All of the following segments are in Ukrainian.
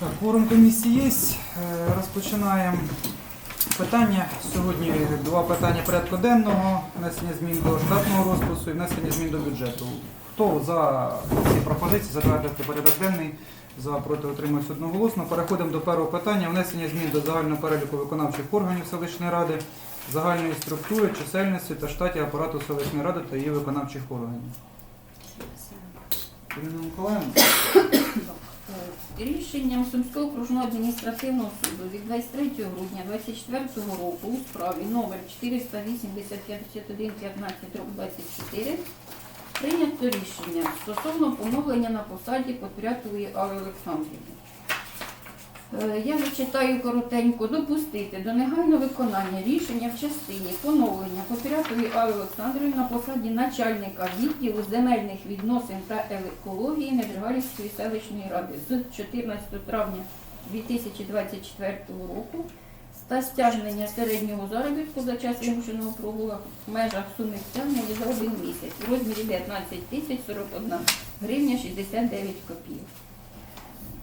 Так, Форум комісії є. Е, Розпочинаємо питання. Сьогодні два питання порядку денного, внесення змін до штатного розпису і внесення змін до бюджету. Хто за ці пропозиції затвердити порядок денний? За проти отримують одноголосно. Переходимо до першого питання. Внесення змін до загального переліку виконавчих органів селищної ради, загальної структури, чисельності та штаті апарату селищної ради та її виконавчих органів. Ірина Миколаївна. Рішенням Сумського окружного адміністративного суду від 23 грудня 2024 року у справі номер 408 24 прийнято рішення стосовно поновлення на посаді Потрятової Алли Олександрівни. Е, Я зачитаю коротенько допустити до негайного виконання рішення в частині поновлення Потрятової Алли Олександрівни на посаді начальника відділу земельних відносин та екології Недригалівської селищної ради з 14 травня 2024 року та стягнення середнього заробітку за час вимушеного прогулу в межах суми стягнення за один місяць у розмірі 19 тисяч 41 гривня 69 копійок.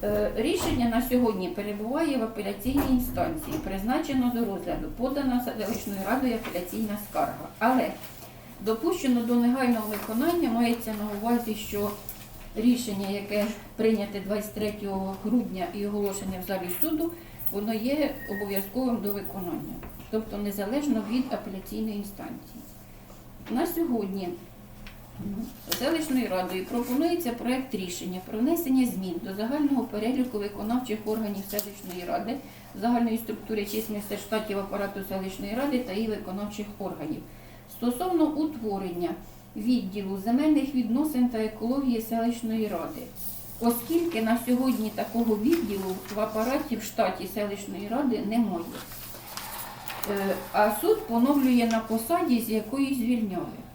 Е, Рішення на сьогодні перебуває в апеляційній інстанції, призначено до розгляду, подана селищною радою апеляційна скарга. Але допущено до негайного виконання мається на увазі, що рішення, яке прийняте 23 грудня і оголошене в залі суду, воно є обов'язковим до виконання, тобто незалежно від апеляційної інстанції. На сьогодні Селищною радою пропонується проект рішення про внесення змін до загального переліку виконавчих органів селищної ради, загальної структури численності штатів апарату селищної ради та її виконавчих органів стосовно утворення відділу земельних відносин та екології селищної ради. Оскільки на сьогодні такого відділу в апараті в штаті селищної ради немає. Е, А суд поновлює на посаді, з якої звільняли.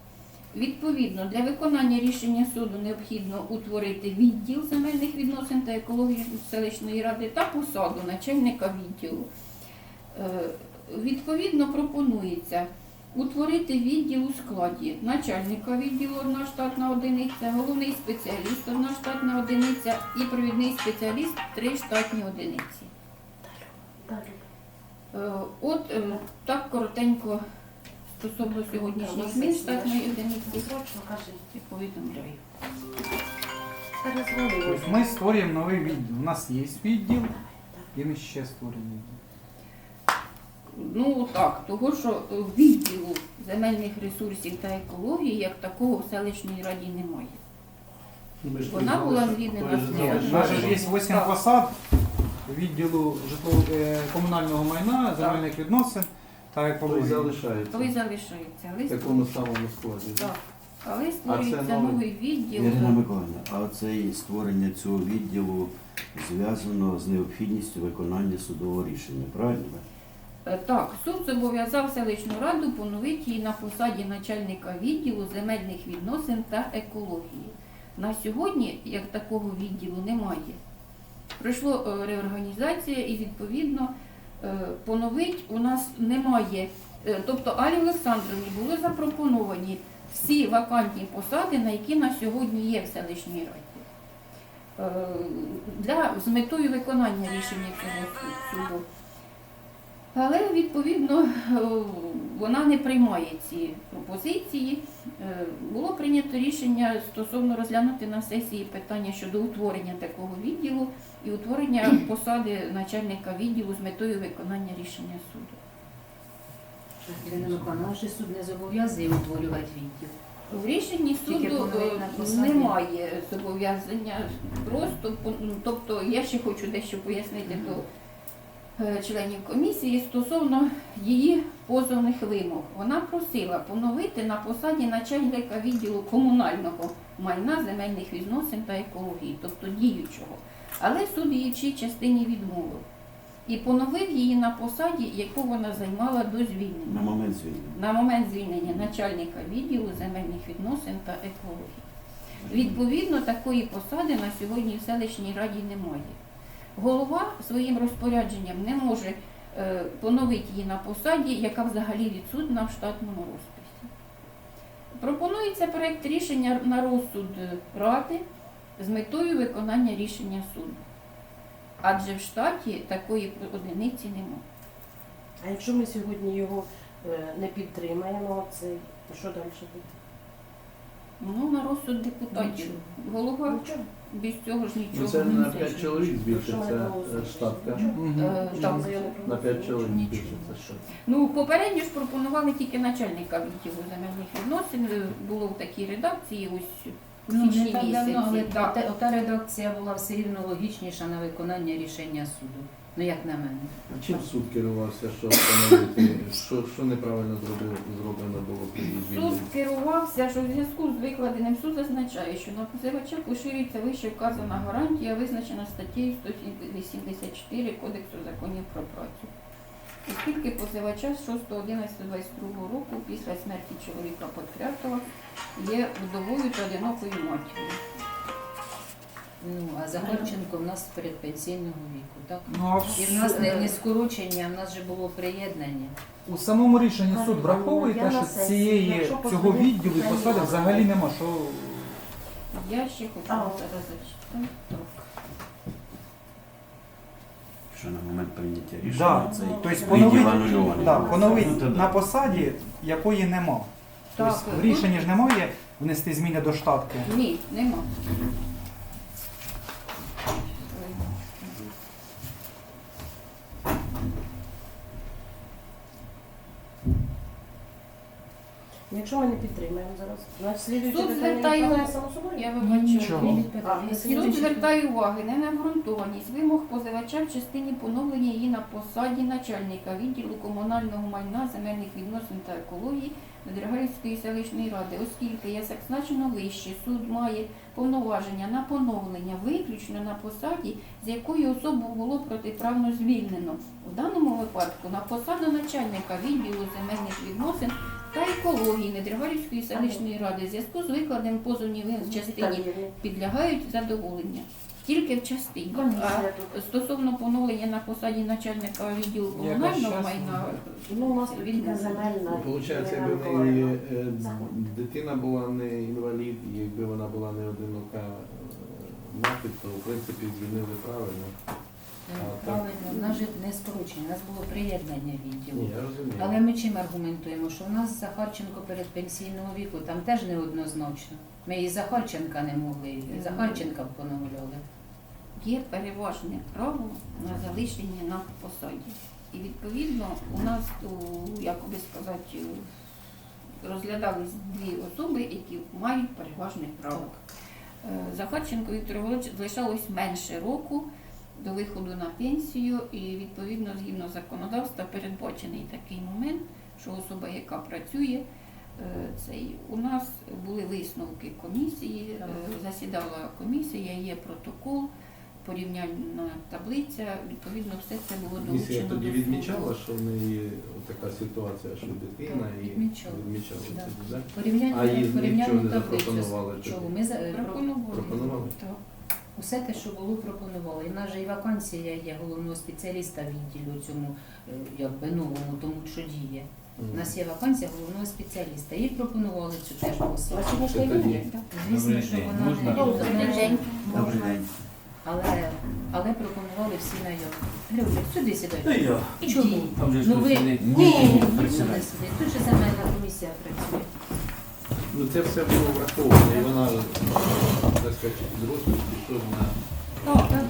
Відповідно, для виконання рішення суду необхідно утворити відділ земельних відносин та екології селищної ради та посаду начальника відділу. Е, Відповідно, пропонується утворити відділ у складі начальника відділу одна штатна одиниця, головний спеціаліст одна штатна одиниця і провідний спеціаліст три штатні одиниці. Е, От е, так коротенько стосовно сьогоднішніх змін штатної одиниці і повідомляю. Тобто ми створюємо новий відділ. У нас є відділ, і ми ще створюємо відділ. Ну так, того що відділу земельних ресурсів та екології як такого в селищній раді немає. Вона була звільнена у нас же є 8 Так. посад відділу житлово е, комунального майна, земельних відносин та Той екології. залишається Ви залишається в лист. такому самому складі. Так. Але створюється новий? новий відділ. Ірина Миколаївна, а це створення цього відділу зв'язано з необхідністю виконання судового рішення, правильно? Е, Так, суд зобов'язав селищну раду поновити її на посаді начальника відділу земельних відносин та екології. На сьогодні як такого відділу немає. Пройшла е, реорганізація і відповідно е, поновить у нас немає. Е, Тобто Алі Олександровні були запропоновані всі вакантні посади, на які на сьогодні є в селищній раді. Е, Для, з метою виконання рішення цього суду. Але відповідно вона не приймає ці пропозиції. Е, Було прийнято рішення стосовно розглянути на сесії питання щодо утворення такого відділу і утворення посади начальника відділу з метою виконання рішення суду. Ірина Миколаївна, наш суд не зобов'язує утворювати відділ. В рішенні суду е, немає зобов'язання. Просто ну, тобто я ще хочу дещо пояснити до членів комісії стосовно її позовних вимог. Вона просила поновити на посаді начальника відділу комунального майна земельних відносин та екології, тобто діючого. Але суд її в цій частині відмовив і поновив її на посаді, яку вона займала до звільнення На момент звільнення. на момент звільнення начальника відділу земельних відносин та екології. Відповідно, такої посади на сьогодні в селищній раді немає. Голова своїм розпорядженням не може е, поновити її на посаді, яка взагалі відсутна в штатному розписі. Пропонується проект рішення на розсуд ради з метою виконання рішення суду. адже в штаті такої одиниці немає. А якщо ми сьогодні його е, не підтримаємо, це що далі буде? Ну, на розсуд депутатів. Голова без цього ж Ну, нічого це не на може. 5 чоловік збільшиться е, штатка. Е, так. На 5 чоловік Нічого. збільшиться штатка. Ну, попередньо ж пропонували тільки начальника відділу земельних відносин. Е, Було в такій редакції ось у Ну, не січні так давно, але місяці. Так. та, ота редакція була все рівно логічніша на виконання рішення суду. Ну, як на мене. А Чим суд керувався, що встановити, що, що неправильно зробив, зроблено було при Суд керувався, що в зв'язку з викладеним суд зазначає, що на позивача поширюється вище вказана гарантія, визначена статтею 184 Кодексу законів про працю. Оскільки позивача з 6.11.22 року після смерті чоловіка Потрятова є вдовою та одинокою матір'ю. Ну, а Захарченко в нас передпенсійного віку, так? Ну, а в І в нас не, не с- скорочення, в нас же було приєднання. у самому рішенні суд враховує те, що цієї якщо цього відділу і посади взагалі нема. Що Я ще хочу А. зараз зачитати. Що на момент прийняття Да. рішення цей Тобто відділ поновить, анульований. да, поновить Ну, то да. на посаді, якої нема. Тобто Так, в рішенні ж немає внести зміни до штатки. Ні, нема. Якщо ми не підтримаємо зараз, значить Суд звертає-? Я Нічого. вибачаю. Суд звертає уваги не на обґрунтованість вимог позивача в частині поновлення її на посаді начальника відділу комунального майна, земельних відносин та екології Дергаївської селищної ради, оскільки, як зазначено вище, суд має повноваження на поновлення виключно на посаді, з якої особу було протиправно звільнено. У даному випадку на посаду начальника відділу земельних відносин та екології Недригалівської селищної ради в зв'язку з викладом позовні в частині підлягають задоволення. Тільки в частині. А стосовно поновлення на посаді начальника відділу комунального майна, Ну, у нас тільки земельна. Получається, якби в неї е, дитина була не інвалід, якби вона була не одинока е, мати, то в принципі звільнили правильно. Е, Правильно, в нас же не скорочення, у нас було приєднання відділу. Ні, я розумію. Але ми чим аргументуємо, що в нас Захарченко передпенсійного віку, там теж неоднозначно. Ми і Захарченка не могли, і Захарченка поновлювали. є переважне право на залишення на посаді. І відповідно у нас, у, як би сказати, розглядались дві особи, які мають переважне право. Е, Захарченко Віктор Володимирович залишалось менше року до виходу на пенсію, і відповідно згідно законодавства передбачений такий момент, що особа, яка працює, е, цей у нас були висновки комісії, е, засідала комісія, є протокол, порівняльна таблиця. Відповідно, все це було долучено тоді відмічала, що в неї така ситуація, що дитина і відмічала. відмічала Да. тоді, так? А Порівняння, їй порівняльну таблицю. Чого? Ми за- Пропонували. Пропонували? Так. Усе те, що було, пропонували. І в нас же і вакансія є головного спеціаліста відділу цьому е, якби новому, тому що діє. У нас є вакансія головного спеціаліста. Їй пропонували цю теж На посаду. Звісно, Добрий що день. вона Можна? не Добрий день. Добрий день. але, але пропонували всі наявні. Григорій, сюди сідай. Та я. Чому? Ну ви ні, ні, не сидить. Тут же земельна комісія працює. Ну це все було враховано, і вона, так сказати, дорослий пішов на Так.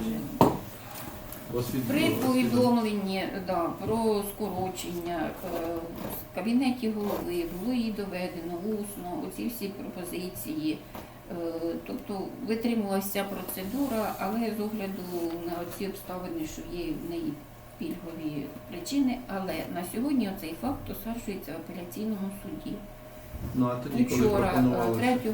При повідомленні да, про скорочення е, в кабінеті голови було їй доведено усно оці всі пропозиції. Е, Тобто витримувалася процедура, але з огляду на ці обставини, що є в неї пільгові причини, але на сьогодні цей факт осаджується в апеляційному суді. Ну а тоді, коли Вчора, пропонували, 3, 3,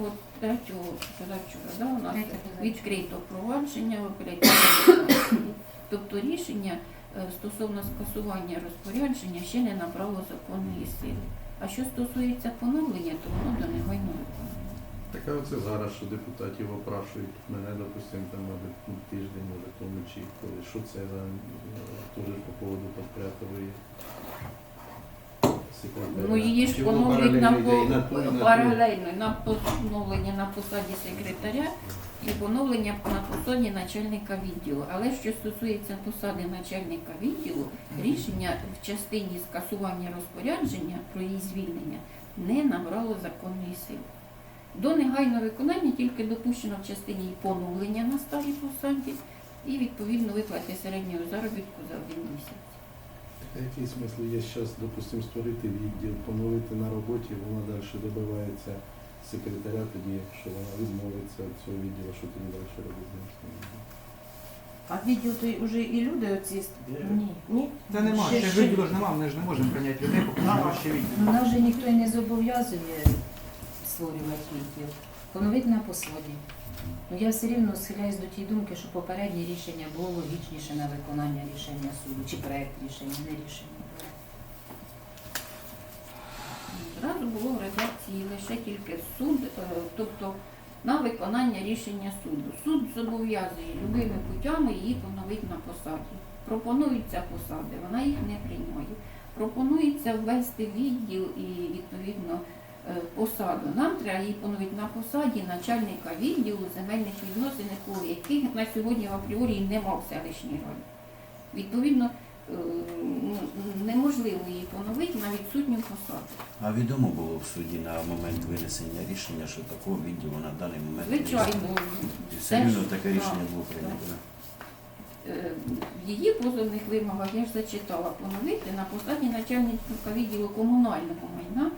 позавчора, да, у нас Третє позавчора. відкрито провадження в апеляційному суді. Тобто рішення е, стосовно скасування розпорядження ще не набрало законної сили. А що стосується поновлення, то воно до негайно виконання. таке оце зараз, що депутатів опрашують мене, допустимо, там, мабуть, ну, тиждень, може, тому чи коли, що це за е, теж по поводу Патрятової? Ну її ж поновлять на і по- паралельно на поновлення на посаді секретаря і поновлення на посаді начальника відділу. Але що стосується посади начальника відділу, рішення в частині скасування розпорядження про її звільнення не набрало законної сили. До негайного виконання тільки допущено в частині її поновлення на старій посаді і відповідно виплати середнього заробітку за один місяць. А який смисл є зараз, допустимо, створити відділ, поновити на роботі, вона далі добивається секретаря, тоді якщо вона відмовиться від цього відділу, що тоді далі робити? А відділ то й уже і люди оці. Ні. Ні? Та нема, ще ж виділу ж нема, ми ж не можемо прийняти людей, поки нема ще відділу. Нас же ніхто і не зобов'язує створювати відділ. Поновити на посаді. Ну я все рівно схиляюсь до тієї думки, що попереднє рішення було логічніше на виконання рішення суду, чи проект рішення, не рішення. Зразу було в редакції лише тільки суд, е, тобто на виконання рішення суду. Суд зобов'язує любими путями її поновити на посаді. Пропонуються посади, вона їх не приймає. Пропонується ввести відділ і відповідно посаду. Нам треба її поновити на посаді начальника відділу земельних відносин, якого- яких на сьогодні в апріорі нема в селищній раді. Відповідно, е, ну, неможливо її поновити на відсутню посаду. А відомо було в суді на момент винесення рішення, що такого відділу на даний момент Звичайно. І все рівно таке рішення було прийнято. Е, в її позовних вимогах я ж зачитала поновити на посаді начальника відділу комунального майна,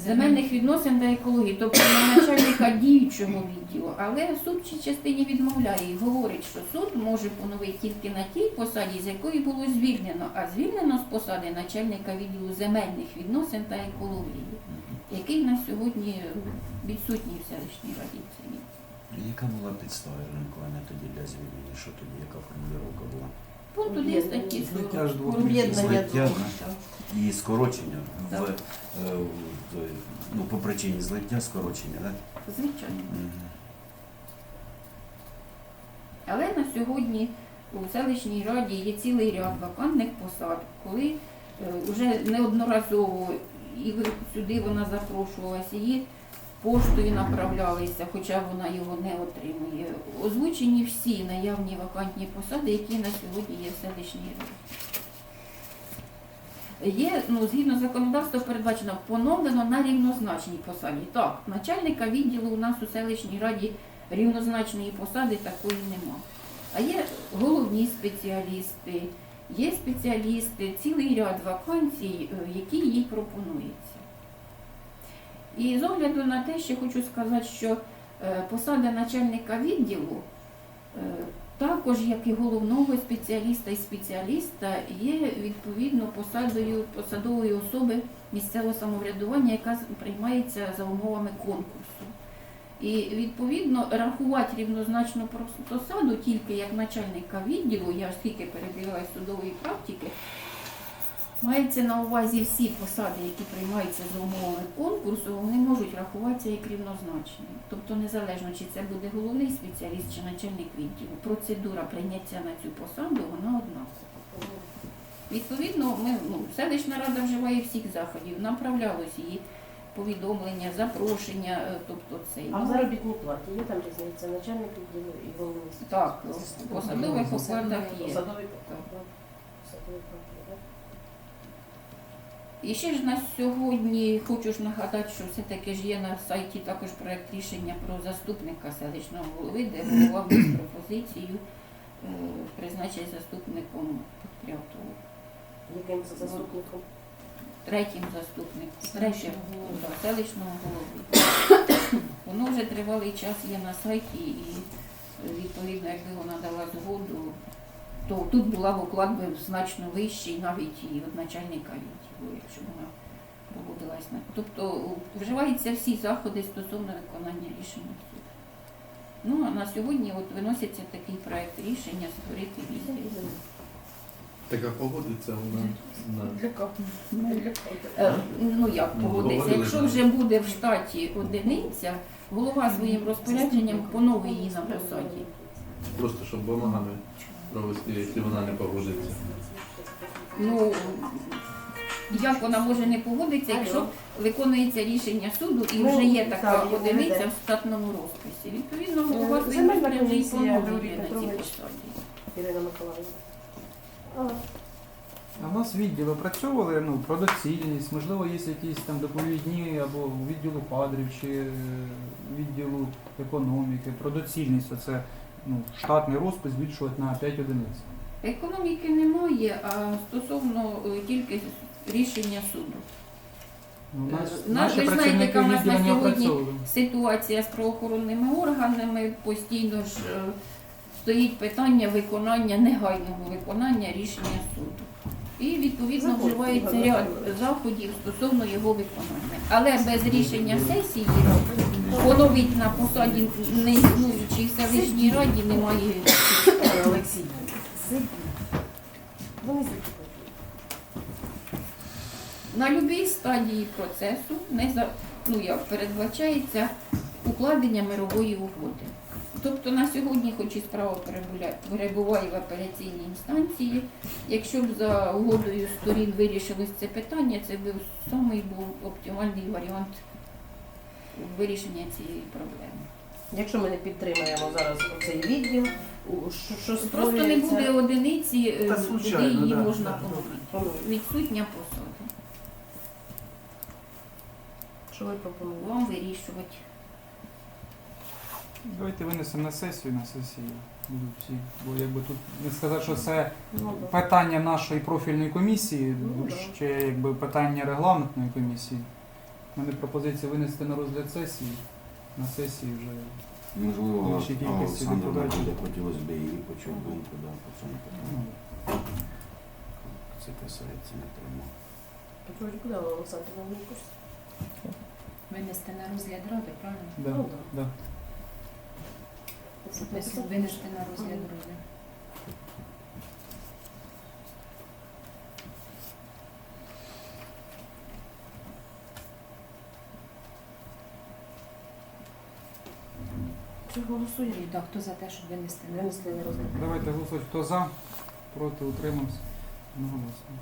земельних відносин та екології, тобто на начальника діючого відділу. Але суд цій частині відмовляє і говорить, що суд може поновити тільки на тій посаді, з якої було звільнено, а звільнено з посади начальника відділу земельних відносин та екології, який на сьогодні відсутній в селищній раді. Яка була підстава ринкування тоді для звільнення? Що тоді, яка формулювання була? Пункт 1 статті Злиття ж двох Об'єднання Злиття. І скорочення в, Так. е, в- ну, по причині злиття скорочення, так? Звичайно. Але на сьогодні у селищній раді є цілий ряд вакантних посад, коли вже неодноразово і ви- сюди вона запрошувалася, її поштою направлялися, хоча вона його не отримує. Озвучені всі наявні вакантні посади, які на сьогодні є в селищній раді. Є, ну, згідно законодавства передбачено поновлено на рівнозначній посаді. Так, начальника відділу у нас у селищній раді рівнозначної посади такої нема. А є головні спеціалісти, є спеціалісти, цілий ряд вакансій, е, які їй пропонуються. І з огляду на те, що хочу сказати, що е, посада начальника відділу е, також, як і головного спеціаліста і спеціаліста, є відповідно посадою посадової особи місцевого самоврядування, яка приймається за умовами конкурсу. І відповідно рахувати рівнозначно посаду тільки як начальника відділу, я ж тільки передивилась судової практики, мається на увазі всі посади, які приймаються за умовами конкурсу, вони можуть рахуватися як рівнозначні. Тобто незалежно чи це буде головний спеціаліст чи начальник відділу, процедура прийняття на цю посаду вона однакова. Відповідно, ми ну, селищна рада вживає всіх заходів, направлялось її повідомлення, запрошення, е, тобто цей. А в ну, заробітній платі є там різниця начальник відділу і головний Так, посадових окладах є. Посадовий Так. І ще ж на сьогодні хочу ж нагадати, що все-таки ж є на сайті також проект рішення про заступника селищного голови, де голова вніс пропозицію е, призначити заступником Петрятову. Яким це заступником? Третім заступником, третім Селищного голови. да, селищного голови. Воно вже тривалий час є на сайті і відповідно, якби вона дала згоду, то тут була б оклад би значно вищий, навіть і від начальника якщо вона проводилась на. Тобто вживаються всі заходи стосовно виконання рішення суду. Ну а на сьогодні от виноситься такий проект рішення створити відділ. Так а погодиться вона на Для кого? Ну як Ну, погодиться? Якщо вже буде в штаті одиниця, голова своїм розпорядженням поновить її на посаді. просто щоб бумагами провести, якщо вона не погодиться. Ну як вона може не погодитися, якщо виконується рішення суду і Ну, вже є така одиниця в штатному розписі. Відповідно, Е, у вас земельна вже і поновлює на цій посаді. Ірина Миколаївна. А, у нас відділи опрацьовували ну, про доцільність, можливо, є якісь там доповідні або відділу кадрів чи е, відділу економіки, про доцільність оце ну, штатний розпис збільшувати на 5 одиниць. Економіки немає, а стосовно е, тільки рішення суду. Ну, у нас, Ну, наші ви ж знаєте, працівники яка в нас на відділу не сьогодні опрацьовували. Ситуація з правоохоронними органами постійно ж е, стоїть питання виконання негайного виконання рішення суду. І відповідно Заходи, вживається ряд заходів стосовно його виконання. Але без рішення сесії поновить на посаді неіснуючій селищній раді немає. Олексій. На будь-якій стадії процесу не за ну як передбачається укладення мирової угоди. Тобто на сьогодні, хоч і справа перебуває в апеляційній інстанції, якщо б за угодою сторін вирішилось це питання, це б самий був оптимальний варіант вирішення цієї проблеми. Якщо ми не підтримаємо зараз цей відділ, що, що Просто не створюється? буде одиниці, е, Та, куди звичайно, її да, можна да. поновити. Ну, Відсутня посада. Що ви пропонуєте? Вам вирішувати. Давайте винесемо на сесію, на сесії будуть всі. Бо якби тут не сказати, що це Ну, да. питання нашої профільної комісії, Ну, да. ще якби питання регламентної комісії. У мене пропозиція винести на розгляд сесії. На сесії вже Можливо, Більшій кількості Олександр депутатів. буде хотілося б її почути думку да, по цьому питанню. ну, Це касається напряму. Петрович, куди ви, Олександр Новикус? Винести на розгляд ради, правильно? да, Ну, да. Винести на розгляд ради. Голосуємо? Так, хто за те, щоб винести Винесли на розгляд. Давайте голосувати. Хто за, проти, утримався. Одноголосно.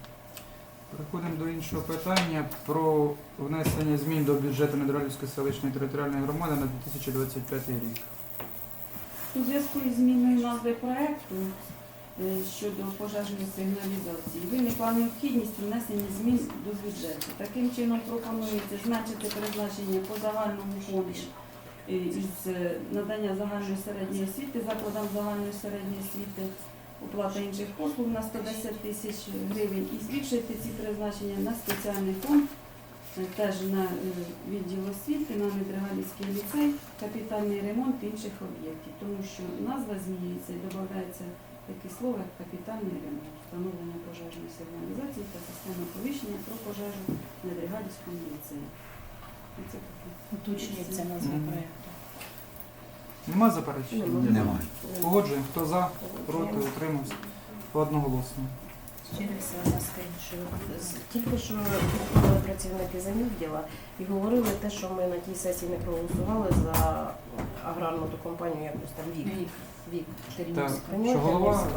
Переходимо до іншого питання про внесення змін до бюджету Недоралівської селищної територіальної громади на 2025 рік. У зв'язку із зміною назви проекту е, щодо пожежної сигналізації виникла необхідність внесення змін до бюджету. Таким чином пропонується зменшити призначення по загальному фонду із е, надання загальної середньої освіти, закладам загальної середньої освіти, оплата інших послуг на 110 тисяч гривень. І збільшити ці призначення на спеціальний фонд, е, теж на е, відділ освіти, на Недригалівський ліцей, капітальний ремонт інших об'єктів, тому що назва змінюється і додається таке слово як капітальний ремонт, встановлення пожежної сигналізації та системи повіщення про пожежу в Недригалівському ліцеї. Уточнюється назва Мгм. проєкту. Нема заперечень? Нема. Немає. Погоджуємо. Хто за, проти, утримався. Одноголосно. Ще раз вона скажіть, Тільки що працівники замівділа і говорили те, що ми на тій сесії не проголосували за аграрну ту компанію якусь там вік. вік, Вік. Тернівська. Понимаєте, Що голова?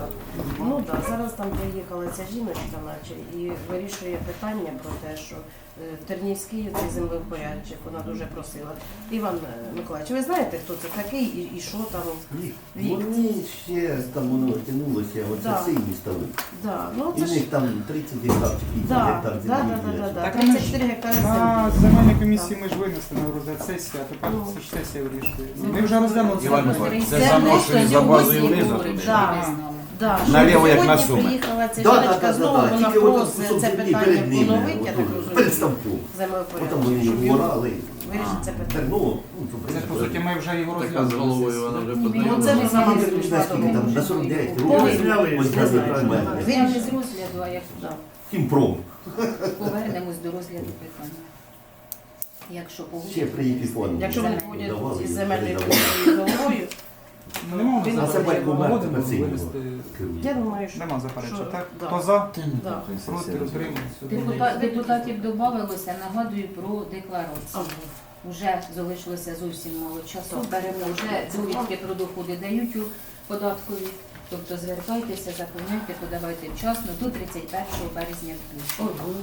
Ну так, зараз там приїхала ця жіночка, наче, і вирішує питання про те, що Тернівський цей землевпорядчик, вона дуже просила. Іван е, Миколаївич, ви знаєте, хто це такий і, і що там? Вік. Вони ще там воно тягнулося, оце Да. сильні стали. Да, ну І це в ж них там 30 гектар чи 50 да, гектар да, землі. да, да, да, да. Так, а ж 34 гектари На землі. земельній комісії ми ж винесли на розгляд сесії, а тепер Ну. це ж сесія вирішує. Ми вже розглянули це Іван. Миколаївич, це Це заношені за базою внизу. Туди. Да. Да, Наліво, як на Суми. приїхала ця Да, да, жіночка да, знову, да, да. вона Тільки це питання перед ними, поновити, я так розумію, перед ставком. землепорядку, Отам вони щоб його його вирішити це Так, питання. ну, ну, Це по суті ми вже його Така з розглянули. головою вона вже Ну, це Саме самі вирішили, скільки там, на 49 Коли? років. Ось не. Зняли з розгляду, а як Да. Хімпром. повернемось до розгляду питання. Якщо Ще. Якщо вони будуть Давали, із земельною передавали. комісією головою, Нема Він А це заперечень. батько мер Погодимо тепер синього. я думаю, що Нема заперечень, що, так? да. Хто за, Да. проти, утримався. Депута- депутатів додавалося, нагадую про декларацію. Ага. Уже залишилося зовсім мало часу. Беремо вже довідки про доходи дають у податкові. Тобто звертайтеся, заповняйте, подавайте вчасно до 31 березня включно. Ого.